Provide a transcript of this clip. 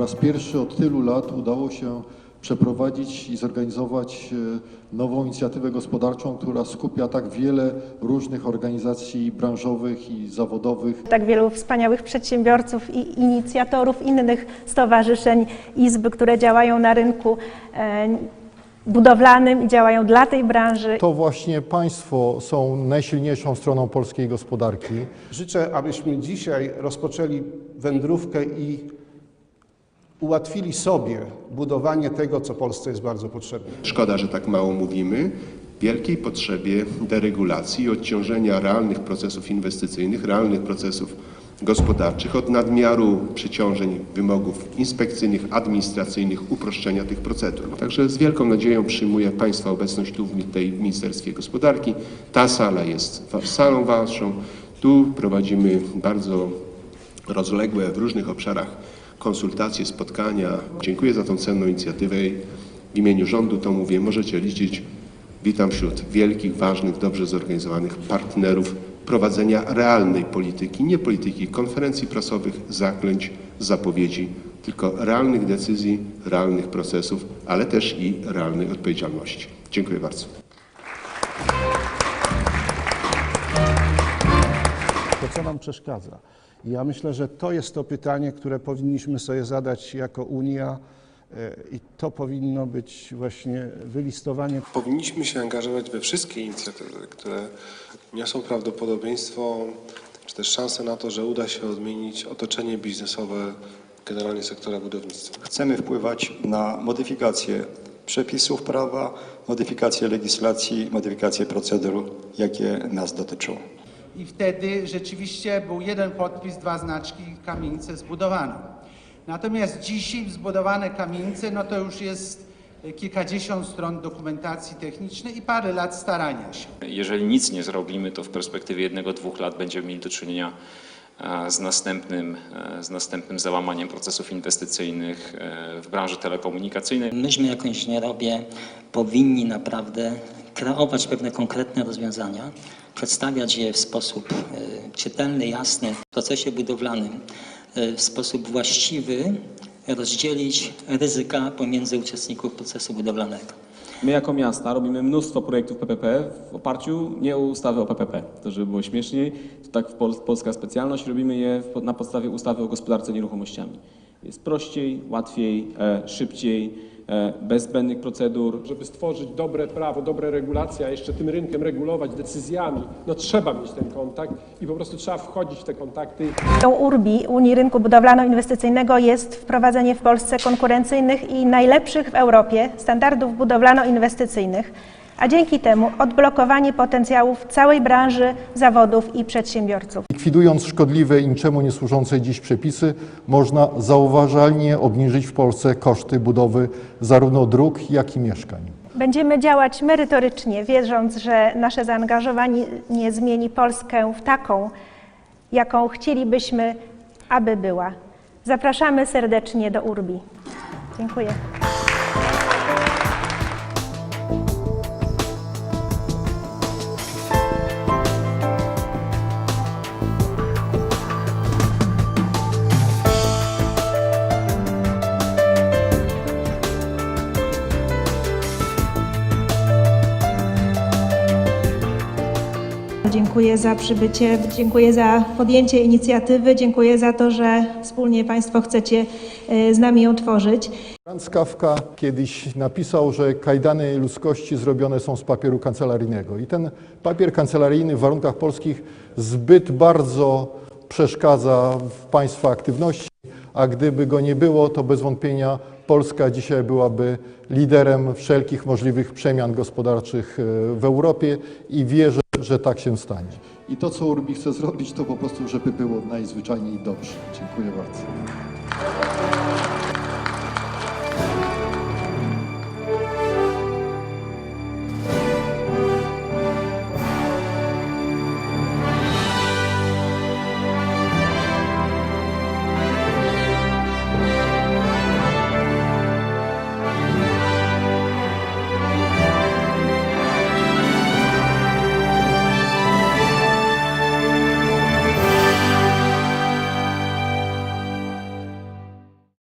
po raz pierwszy od tylu lat udało się przeprowadzić i zorganizować e, nową inicjatywę gospodarczą, która skupia tak wiele różnych organizacji branżowych i zawodowych. tak wielu wspaniałych przedsiębiorców i inicjatorów innych stowarzyszeń, izb, które działają na rynku e, budowlanym i działają dla tej branży. To właśnie państwo są najsilniejszą stroną polskiej gospodarki. Życzę, abyśmy dzisiaj rozpoczęli wędrówkę i ułatwili sobie budowanie tego, co Polsce jest bardzo potrzebne. Szkoda, że tak mało mówimy. Wielkiej potrzebie deregulacji i odciążenia realnych procesów inwestycyjnych, realnych procesów gospodarczych od nadmiaru przeciążeń wymogów inspekcyjnych, administracyjnych, uproszczenia tych procedur. Także z wielką nadzieją przyjmuję Państwa obecność tu w tej Ministerstwie Gospodarki. Ta sala jest salą Waszą. Tu prowadzimy bardzo rozległe w różnych obszarach konsultacje, spotkania. Dziękuję za tą cenną inicjatywę w imieniu rządu to mówię, możecie liczyć. Witam wśród wielkich, ważnych, dobrze zorganizowanych partnerów prowadzenia realnej polityki, nie polityki konferencji prasowych, zaklęć, zapowiedzi, tylko realnych decyzji, realnych procesów, ale też i realnej odpowiedzialności. Dziękuję bardzo. To, co nam przeszkadza. I ja myślę, że to jest to pytanie, które powinniśmy sobie zadać jako Unia e, i to powinno być właśnie wylistowanie Powinniśmy się angażować we wszystkie inicjatywy, które niosą prawdopodobieństwo, czy też szansę na to, że uda się odmienić otoczenie biznesowe generalnie sektora budownictwa. Chcemy wpływać na modyfikację przepisów prawa, modyfikację legislacji, modyfikację procedur, jakie nas dotyczą. I wtedy rzeczywiście był jeden podpis, dwa znaczki, kamienicę zbudowano. Natomiast dzisiaj zbudowane kamienice, no to już jest kilkadziesiąt stron dokumentacji technicznej i parę lat starania się. Jeżeli nic nie zrobimy, to w perspektywie jednego, dwóch lat będziemy mieli do czynienia z następnym, e, z następnym załamaniem procesów inwestycyjnych e, w branży telekomunikacyjnej. Myśmy jako inżynierowie powinni naprawdę kreować pewne konkretne rozwiązania, przedstawiać je w sposób e, czytelny, jasny w procesie budowlanym, e, w sposób właściwy rozdzielić ryzyka pomiędzy uczestników procesu budowlanego. My jako miasta robimy mnóstwo projektów PPP w oparciu nie o ustawę o PPP, to żeby było śmieszniej, to tak w Pol polska specjalność, robimy je na podstawie ustawy o gospodarce nieruchomościami. Jest prościej, łatwiej, e, szybciej, bez zbędnych procedur. żeby stworzyć dobre prawo, dobre regulacje, a jeszcze tym rynkiem regulować decyzjami, no trzeba mieć ten kontakt i po prostu trzeba wchodzić w te kontakty. Tą URBI, Unii Rynku Budowlano-Inwestycyjnego, jest wprowadzenie w Polsce konkurencyjnych i najlepszych w Europie standardów budowlano-inwestycyjnych, a dzięki temu odblokowanie potencjałów całej branży, zawodów i przedsiębiorców. Likwidując szkodliwe i niczemu nie służące dziś przepisy, można zauważalnie obniżyć w Polsce koszty budowy zarówno dróg, jak i mieszkań. Będziemy działać merytorycznie, wierząc, że nasze zaangażowanie nie zmieni Polskę w taką, jaką chcielibyśmy, aby była. Zapraszamy serdecznie do URBI. Dziękuję. Dziękuję za przybycie, dziękuję za podjęcie inicjatywy, dziękuję za to, że wspólnie Państwo chcecie e, z nami ją tworzyć. Franz Kafka kiedyś napisał, że kajdany ludzkości zrobione są z papieru kancelaryjnego. I ten papier kancelaryjny w warunkach polskich zbyt bardzo przeszkadza w państwa aktywności, a gdyby go nie było, to bez wątpienia Polska dzisiaj byłaby liderem wszelkich możliwych przemian gospodarczych e, w Europie i wierzę, że tak się stanie. I to, co Urbi chce zrobić, to po prostu, żeby było najzwyczajniej dobrze. Dziękuję bardzo.